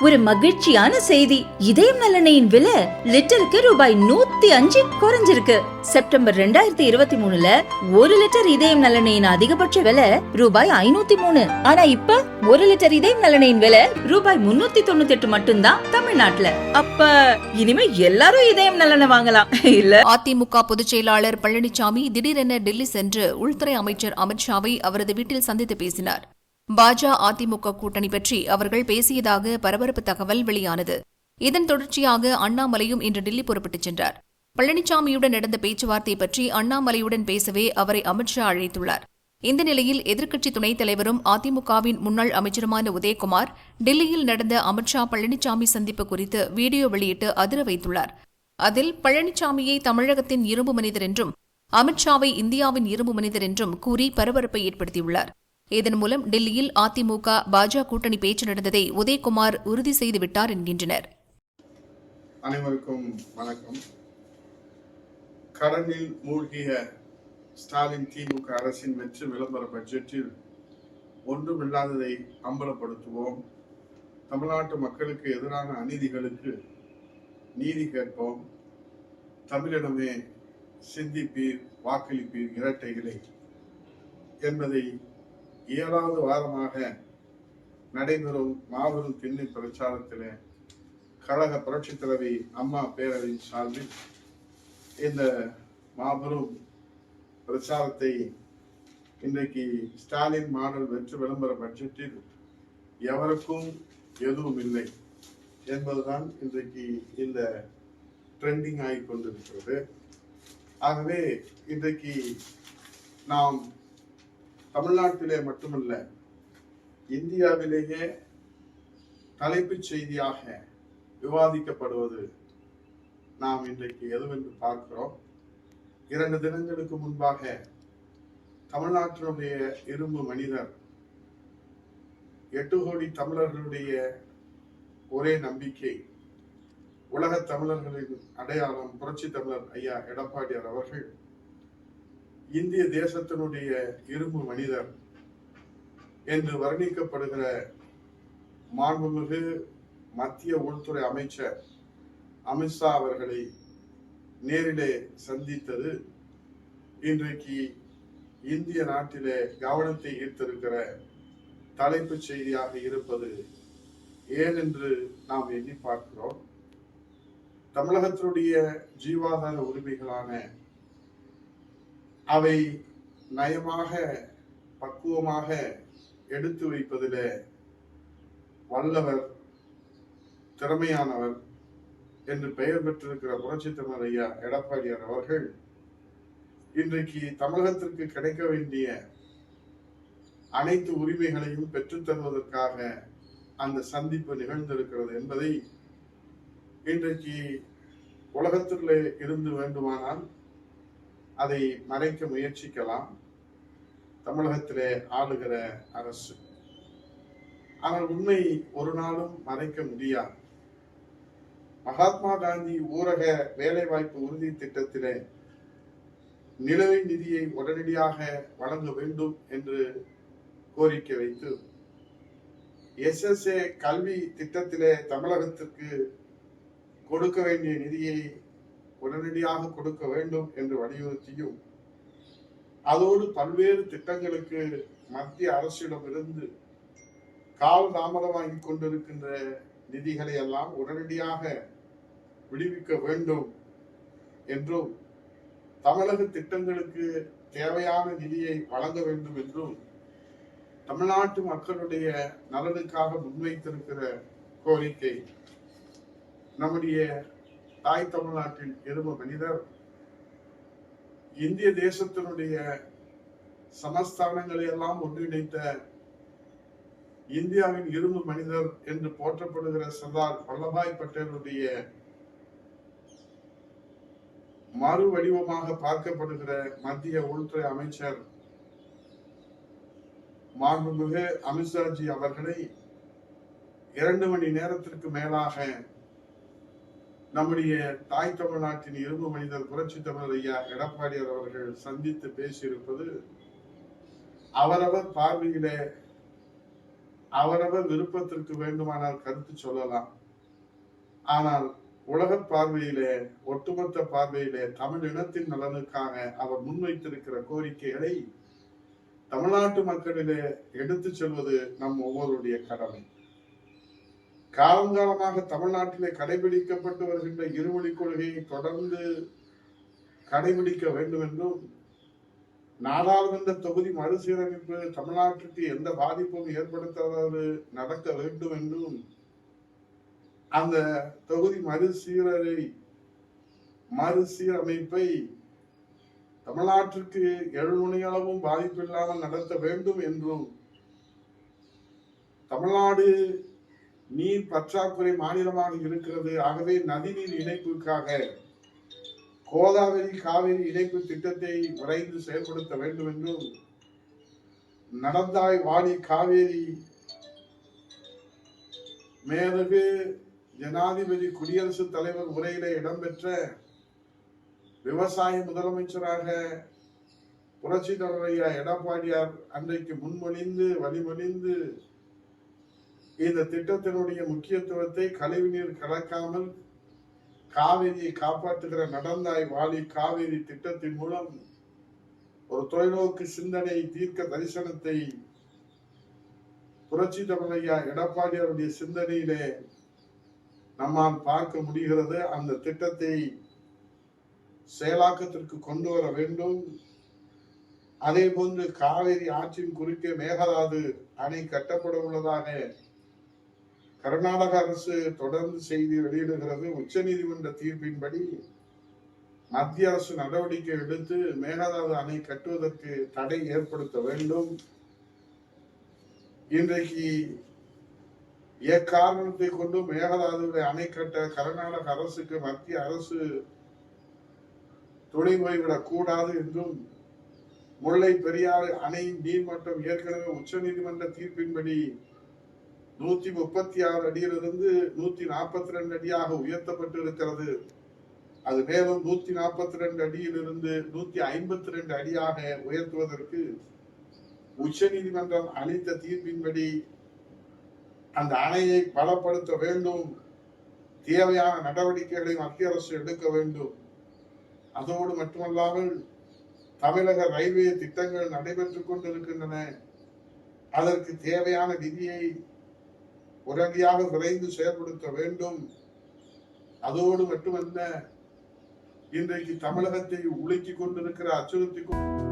ஒரு மகிழ்ச்சியான செய்தி. இதயம் நலனையின் விலை லிட்டருக்கு ரூபாய் நூத்தி அஞ்சு குறைஞ்சிருக்கு. செப்டம்பர் ரெண்டாயிரத்தி இருபத்தி மூணுல ஒரு லிட்டர் இதயம் நலனையின் அதிகபட்ச விலை ரூபாய் ஐநூத்தி மூணு. ஆனா இப்ப ஒரு லிட்டர் இதயம் நலனையின் விலை ரூபாய் முன்னூத்தி தொண்ணூத்தி எட்டு மட்டும்தான் தமிழ்நாட்டுல. அப்ப இனிமே எல்லாரும் இதயம் நலனை வாங்கலாம். இல்ல? அதிமுக பொதுச் செயலாளர் பழனிசாமி திடீரென டெல்லி சென்று உள்துறை அமைச்சர் அமித்ஷாவை அவரது வீட்டில் சந்தித்து பேசினார். பாஜ அதிமுக கூட்டணி பற்றி அவர்கள் பேசியதாக பரபரப்பு தகவல் வெளியானது. இதன் தொடர்ச்சியாக அண்ணாமலையும் இன்று டெல்லி புறப்பட்டுச் சென்றார். பழனிசாமியுடன் நடந்த பேச்சுவார்த்தை பற்றி அண்ணாமலையுடன் பேசவே அவரை அமித்ஷா அழைத்துள்ளார். இந்த நிலையில் எதிர்க்கட்சி துணைத் தலைவரும் அதிமுகவின் முன்னாள் அமைச்சருமான உதயகுமார் டெல்லியில் நடந்த அமித்ஷா பழனிசாமி சந்திப்பு குறித்து வீடியோ வெளியிட்டு அதிர வைத்துள்ளார். அதில் பழனிசாமியை தமிழகத்தின் இரும்பு மனிதர் என்றும் அமித்ஷாவை இந்தியாவின் இரும்பு மனிதர் என்றும் கூறி பரபரப்பை ஏற்படுத்தியுள்ளார். இதன் மூலம் டெல்லியில் அதிமுக பாஜக கூட்டணி பேச்சு நடந்ததை உதயகுமார் உறுதி செய்துவிட்டார் என்கின்றனர். அனைவருக்கும் வணக்கம். கடனில் மூழ்கிய ஸ்டாலின் திமுக அரசின் வெற்றி விளம்பர பட்ஜெட்டில் ஒன்றுமில்லாததை அம்பலப்படுத்துவோம். தமிழ்நாட்டு மக்களுக்கு எதிரான அநீதிகளுக்கு நீதி கேட்போம். தமிழிடமே சிந்திப்பீர் வாக்களிப்பீர் இரட்டைகளை என்பதை ஏழாவது வாரமாக நடைபெறும் மாபெரும் திண்ணை பிரச்சாரத்திலே கழக புரட்சித் தலைவி அம்மா பேரவையின் சார்பில் இந்த மாபெரும் பிரச்சாரத்தை இன்றைக்கு ஸ்டாலின் மாடல் வெற்றி விளம்பர பட்ஜெட்டில் எவருக்கும் எதுவும் இல்லை என்பதுதான் இன்றைக்கு இந்த ட்ரெண்டிங் ஆகி கொண்டிருக்கிறது. ஆகவே இன்றைக்கு நாம் தமிழ்நாட்டிலே மட்டுமல்ல இந்தியாவிலேயே தலைப்புச் செய்தியாக விவாதிக்கப்படுவது நாம் இன்றைக்கு எதுவென்று பார்க்கிறோம். இரண்டு தினங்களுக்கு முன்பாக தமிழ்நாட்டினுடைய இரும்பு மனிதர் எட்டு கோடி தமிழர்களுடைய ஒரே நம்பிக்கை உலக தமிழர்களின் அடையாளம் புரட்சி தமிழர் ஐயா எடப்பாடியார் அவர்கள் இந்திய தேசத்தினுடைய இரும்பு மனிதர் என்று வர்ணிக்கப்படுகிற மாண்புமிகு மத்திய உள்துறை அமைச்சர் அமித்ஷா அவர்களை நேரிலே சந்தித்தது இன்றைக்கு இந்திய நாட்டிலே கவனத்தை ஈர்த்திருக்கிற தலைப்புச் செய்தியாக இருப்பது ஏனென்று நாம் எண்ணி பார்க்கிறோம். தமிழகத்தினுடைய ஜீவாதார உரிமைகளான அவை நயமாக பக்குவமாக எடுத்து வைப்பதில் வல்லவர் திறமையானவர் என்று பெயர் பெற்றிருக்கிற புரட்சி தமிழ் ஐயா எடப்பாடியார் அவர்கள் இன்றைக்கு தமிழகத்திற்கு கிடைக்க வேண்டிய அனைத்து உரிமைகளையும் பெற்றுத் தருவதற்காக அந்த சந்திப்பு நிகழ்ந்திருக்கிறது என்பதை இன்றைக்கு உலகத்திலே இருந்து வேண்டுமானால் அதை மறைக்க முயற்சிக்கலாம். தமிழகத்திலே ஆளுகிற அரசு. ஆனால் உண்மை ஒரு நாளும் மறைக்க முடியாது. மகாத்மா காந்தி ஊரக வேலைவாய்ப்பு உறுதி திட்டத்திலே நிலுவை நிதியை உடனடியாக வழங்க வேண்டும் என்று கோரிக்கை வைத்து எஸ்எஸ்ஏ கல்வி திட்டத்திலே தமிழகத்திற்கு கொடுக்க வேண்டிய நிதியை உடனடியாக கொடுக்க வேண்டும் என்று வலியுறுத்தியும் அதோடு பல்வேறு திட்டங்களுக்கு மத்திய அரசிடமிருந்து தாமதம் தாமதமாகி கொண்டிருக்கின்ற நிதிகளை எல்லாம் உடனடியாக விடுவிக்க வேண்டும் என்றும் தமிழக திட்டங்களுக்கு தேவையான நிதியை வழங்க வேண்டும் என்றும் தமிழ்நாட்டு மக்களுடைய நலனுக்காக முன்வைத்திருக்கிற கோரிக்கை நம்முடைய தாய் தமிழ்நாட்டின் இருந்த மனிதர். இந்திய தேசத்தினுடைய சமஸ்தானங்களை எல்லாம் ஒன்றிணைத்த இந்தியாவின் இரும்பு மனிதர் என்று போற்றப்படுகிற சர்தார் வல்லபாய் பட்டேலுடைய மறு வடிவமாக பார்க்கப்படுகிற மத்திய உள்துறை அமைச்சர் மாண்புமிகு அமித்ஷாஜி அவர்களை இரண்டு மணி நேரத்திற்கு மேலாக நம்முடைய தாய் தமிழ்நாட்டின் இரும்பு மனிதர் புரட்சி தமிழர் ஐயா எடப்பாடியார் அவர்கள் சந்தித்து பேசியிருப்பது அவரவர் பார்வையிலே அவரவர் விருப்பத்திற்கு வேண்டுமானால் கருத்து சொல்லலாம். ஆனால் உலக பார்வையிலே ஒட்டுமொத்த பார்வையிலே தமிழ் இனத்தின் நலனுக்காக அவர் முன்வைத்திருக்கிற கோரிக்கைகளை தமிழ்நாட்டு மக்களிலே எடுத்துச் செல்வது நம் ஒவ்வொருடைய கடமை. காலங்காலமாக தமிழ்நாட்டிலே கடைபிடிக்கப்பட்டு வருகின்ற இருமொழி கொள்கையை தொடர்ந்து கடைபிடிக்க வேண்டும் என்றும் நாடாளுமன்ற தொகுதி மறுசீரமைப்பு தமிழ்நாட்டிற்கு எந்த பாதிப்பும் ஏற்படுத்தாதது நடக்க வேண்டும் என்றும் அந்த தொகுதி மறுசீரரை மறுசீரமைப்பை தமிழ்நாட்டிற்கு எழுநுணையளவும் பாதிப்பில்லாமல் நடத்த வேண்டும் என்றும் தமிழ்நாடு நீர் பற்றாக்குறை மாநிலமாக இருக்கிறது. ஆகவே நதிநீர் இணைப்புக்காக கோதாவரி காவிரி இணைப்பு திட்டத்தை விரைந்து செயல்படுத்த வேண்டும் என்றும் நடந்தாய் வாடி காவேரி. மேலகு ஜனாதிபதி குடியரசுத் தலைவர் உரையிலே இடம்பெற்ற விவசாய முதலமைச்சராக புரட்சி தலைவர் எடப்பாடியார் அன்றைக்கு முன்மொழிந்து வழிமொழிந்து இந்த திட்டத்தினுடைய முக்கியத்துவத்தை கழிவுநீர் கலக்காமல் காவிரியை காப்பாற்றுகிற நடந்தாய் வாலி காவிரி திட்டத்தின் மூலம் ஒரு தொலைநோக்கு சிந்தனை தீர்க்க தரிசனத்தை புரட்சி தமிழையா எடப்பாடியாருடைய சிந்தனையிலே நம்மால் பார்க்க முடிகிறது. அந்த திட்டத்தை செயலாக்கத்திற்கு கொண்டு வர வேண்டும். அதே போன்று காவிரி ஆற்றின் குறுக்கே மேகதாது அணை கட்டப்பட உள்ளதாக கர்நாடக அரசு தொடர்ந்து செய்தி வெளியிடுகிறது. உச்சநீதிமன்ற தீர்ப்பின்படி மத்திய அரசு நடவடிக்கை எடுத்து மேகதாது அணை கட்டுவதற்கு தடை ஏற்படுத்த வேண்டும். இன்றைக்கு எக்காரணத்தை கொண்டும் மேகதாதுவை அணை கட்ட கர்நாடக அரசுக்கு மத்திய அரசு துணை போய்விடக் கூடாது என்றும் முல்லை பெரியாறு அணையின் நீர்மட்டம் ஏற்கனவே உச்சநீதிமன்ற தீர்ப்பின்படி நூத்தி முப்பத்தி ஆறு அடியிலிருந்து நூத்தி நாற்பத்தி ரெண்டு அடியாக உயர்த்தப்பட்டு இருக்கிறது அது மேலும் நூத்தி நாற்பத்தி ரெண்டு அடியிலிருந்து நூத்தி ஐம்பத்தி ரெண்டு அடியாக உயர்த்துவதற்கு உச்ச நீதிமன்றம் அளித்த தீர்ப்பின்படி அந்த அணையை பலப்படுத்த வேண்டும். தேவையான நடவடிக்கைகளை மத்திய அரசு எடுக்க வேண்டும். அதோடு மட்டுமல்லாமல் தமிழக ரயில்வே திட்டங்கள் நடைபெற்றுக் கொண்டிருக்கின்றன. அதற்கு தேவையான நிதியை உடனடியாக விரைந்து செயல்படுத்த வேண்டும். அதோடு மட்டுமல்ல இன்றைக்கு தமிழகத்தை உலுக்கிக் கொண்டிருக்கிற அச்சுறுத்தி கொண்டு